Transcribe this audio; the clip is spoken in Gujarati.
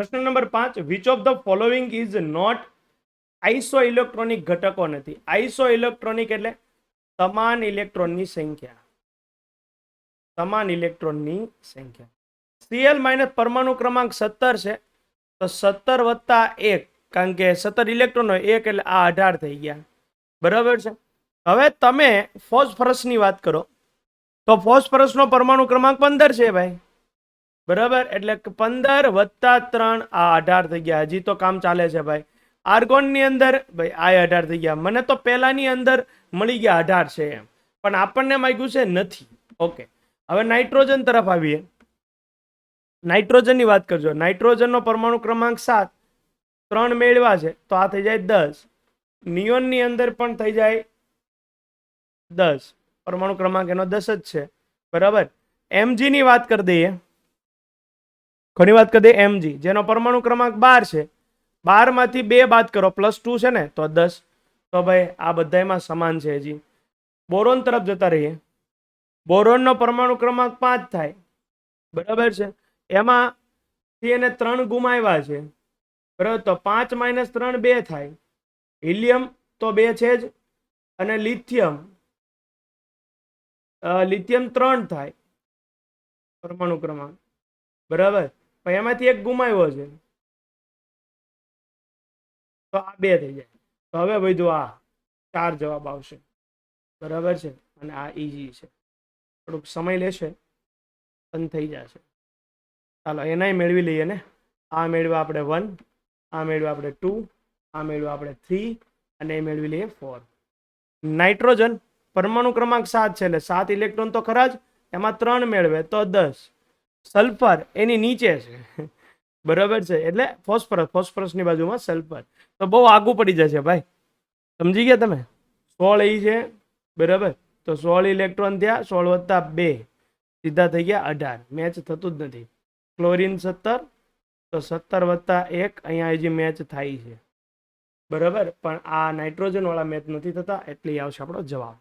પ્રશ્ન નંબર પાંચ which of the following is not ISO electronic ઘટકો નથી? આઈસો ઇલેક્ટ્રોનિક એટલે સમાન ઇલેક્ટ્રોનની સંખ્યા. સમાન ઇલેક્ટ્રોનની સંખ્યા. સીએલ માઇનસ પરમાણુ ક્રમાંક સત્તર છે, તો સત્તર વત્તા એક, કારણ કે સત્તર ઇલેક્ટ્રોન હોય, એક એટલે આ અઢાર થઈ ગયા. બરાબર છે? હવે તમે ફોસ્ફરસની વાત કરો. તો ફોસ્ફરસનો પરમાણુ ક્રમાંક પંદર છે ભાઈ. બરાબર? એટલે પંદર વત્તા ત્રણ આ અઢાર થઈ ગયા. હજી તો કામ ચાલે છે ભાઈ. આર્ગોનની અંદર, ભાઈ, આ અઢાર થઈ ગયા. મને તો પહેલાની અંદર મળી ગયા અઢાર છે એમ. પણ આપણને માગ્યું છે નથી. ઓકે. હવે નાઇટ્રોજન તરફ આવીએ. નાઇટ્રોજનની વાત કરજો. નાઇટ્રોજનનો પરમાણુ ક્રમાંક સાત. ત્રણ મેળવા છે. તો આ થઈ જાય દસ. નિયોનની અંદર પણ થઈ જાય દસ. પરમાણુ ક્રમાંક એનો દસ જ છે. બરાબર? એમજીની વાત કરી દઈએ. ઘણી વાત કરી દઈએ એમજી જેનો પરમાણુ ક્રમાંક બાર છે. બારમાંથી બે બાદ કરો પ્લસ ટુ છે ને, તો દસ. તો ભાઈ, આ બધામાં સમાન છે હજી. બોરોન તરફ જતા રહીએ. બોરોનનો પરમાણુ ક્રમાંક પાંચ થાય. બરાબર છે? એમાં થી એને ત્રણ ગુમાવ્યા છે. બરાબર? તો પાંચ માઇનસ ત્રણ બે થાય. હિલિયમ તો બે છે જ. અને લિથિયમ લિથિયમ ત્રણ થાય. પરમાણુ ક્રમાંક. બરાબર? પણ એમાંથી એક ગુમાવ્યો છે. તો આ બે થઈ જાય. તો હવે બધું આ ચાર જવાબ આવશે. બરાબર છે? અને આ ઈઝી છે. થોડુંક સમય લેશે. પણ થઈ જશે. ચાલો, એનાય મેળવી લઈએ ને. આ મેળવ્યા આપણે વન આ મેળવ્યા આપણે ટુ આ મેળવ્યા આપણે થ્રી અને એ મેળવી લઈએ ફોર નાઇટ્રોજન પરમાણુ ક્રમાંક સાત છે એટલે સાત ઇલેક્ટ્રોન તો ખરા જ. એમાં ત્રણ મેળવે તો દસ. સલ્ફર એની નીચે છે. બરાબર છે? એટલે ફોસ્ફરસ, ફોસ્ફરસની બાજુમાં સલ્ફર. તો બહુ આગું પડી જશે ભાઈ. સમજી ગયા તમે? સોળ એ છે. બરાબર? તો સોળ ઇલેક્ટ્રોન થયા, સોળ વત્તા બે. સીધા થઈ ગયા અઢાર. મેચ થતું જ નથી. ક્લોરિન સત્તર, તો સત્તર વત્તા એક, અહીંયા હજી મેચ થાય છે. બરાબર? પણ આ નાઇટ્રોજનવાળા મેચ નથી થતા, એટલે આવશે આપણો જવાબ.